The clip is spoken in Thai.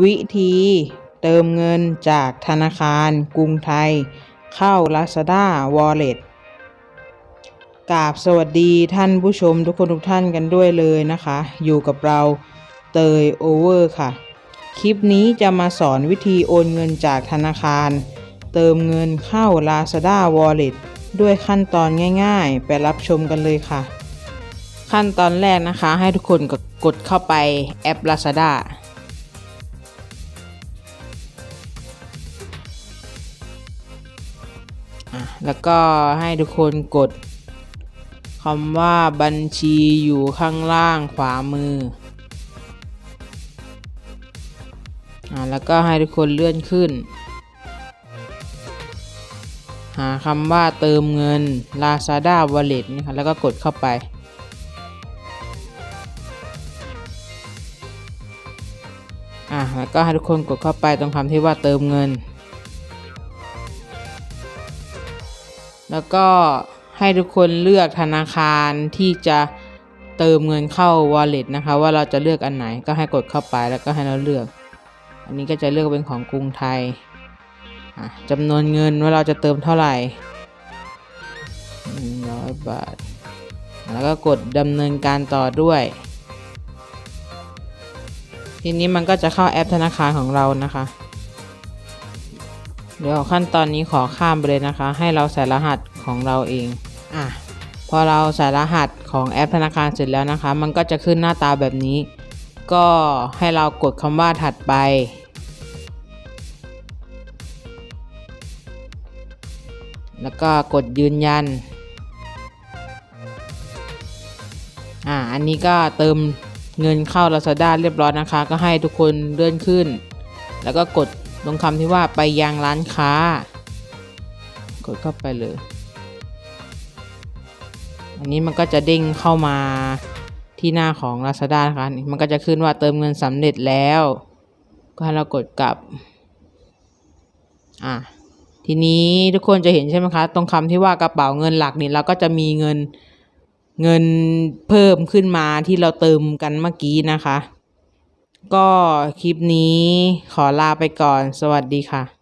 วิธีเติมเงินจากธนาคารกรุงไทย เข้า Lazada Wallet กราบสวัสดีท่านผู้ชมทุกคนทุกท่านกันด้วยเลยนะคะ อยู่กับเราเตยโอเวอร์ค่ะ คลิปนี้จะมาสอนวิธีโอนเงินจากธนาคาร เติมเงินเข้า Lazada Wallet ด้วยขั้นตอนง่ายๆ ไปรับชมกันเลยค่ะ ขั้นตอนแรกนะคะให้ทุกคนกดกดเข้าไปแอป Lazada แล้วก็ให้ทุกคนกดคำว่าบัญชีอยู่ข้างล่างขวามืออะแล้วก็ให้ทุกคนเลื่อนขึ้น หาคำว่าเติมเงิน Lazada Wallet นี่ค่ะแล้วก็กดเข้าไปอะแล้วก็ให้ทุกคนกดเข้าไปตรงคำที่ว่าเติมเงิน แล้วก็ให้ทุกคนเลือกธนาคารที่จะเติมเงินเข้า wallet นะคะ ว่าเราจะเลือกอันไหนก็ให้กดเข้าไปแล้วก็ให้เราเลือก อันนี้ก็จะเลือกเป็นของกรุงไทยจำนวนเงินว่าเราจะเติมเท่าไหร่100บาท แล้วก็กดดำเนินการต่อด้วย ทีนี้มันก็จะเข้าแอปธนาคารของเรานะคะ เดี๋ยวขั้นตอนนี้ขอข้ามไปเลยนะคะ ให้เราใส่รหัสของเราเองอะพอเราใส่รหัสของแอปธนาคารเสร็จแล้วนะคะ มันก็จะขึ้นหน้าตาแบบนี้ ก็ให้เรากดคำว่าถัดไปแล้วก็กดยืนยัน อ่า อันนี้ก็เติมเงินเข้า Lazada เรียบร้อยนะคะ ก็ให้ทุกคนเลื่อนขึ้น แล้วก็กด ตรงคำที่ว่าไปยังร้านค้า กดเข้าไปเลย อันนี้มันก็จะเด้งเข้ามาที่หน้าของ Lazada นะคะมันก็จะขึ้นว่าเติมเงินสำเร็จแล้ว ก็ให้เรากดกลับ อะทีนี้ทุกคนจะเห็นใช่ไหมคะ ตรงคำที่ว่ากระเป๋าเงินหลักนี่เราก็จะมีเงินเงินเพิ่มขึ้นมาที่เราเติมกันเมื่อกี้นะคะ ก็คลิปนี้ขอลาไปก่อน สวัสดีค่ะ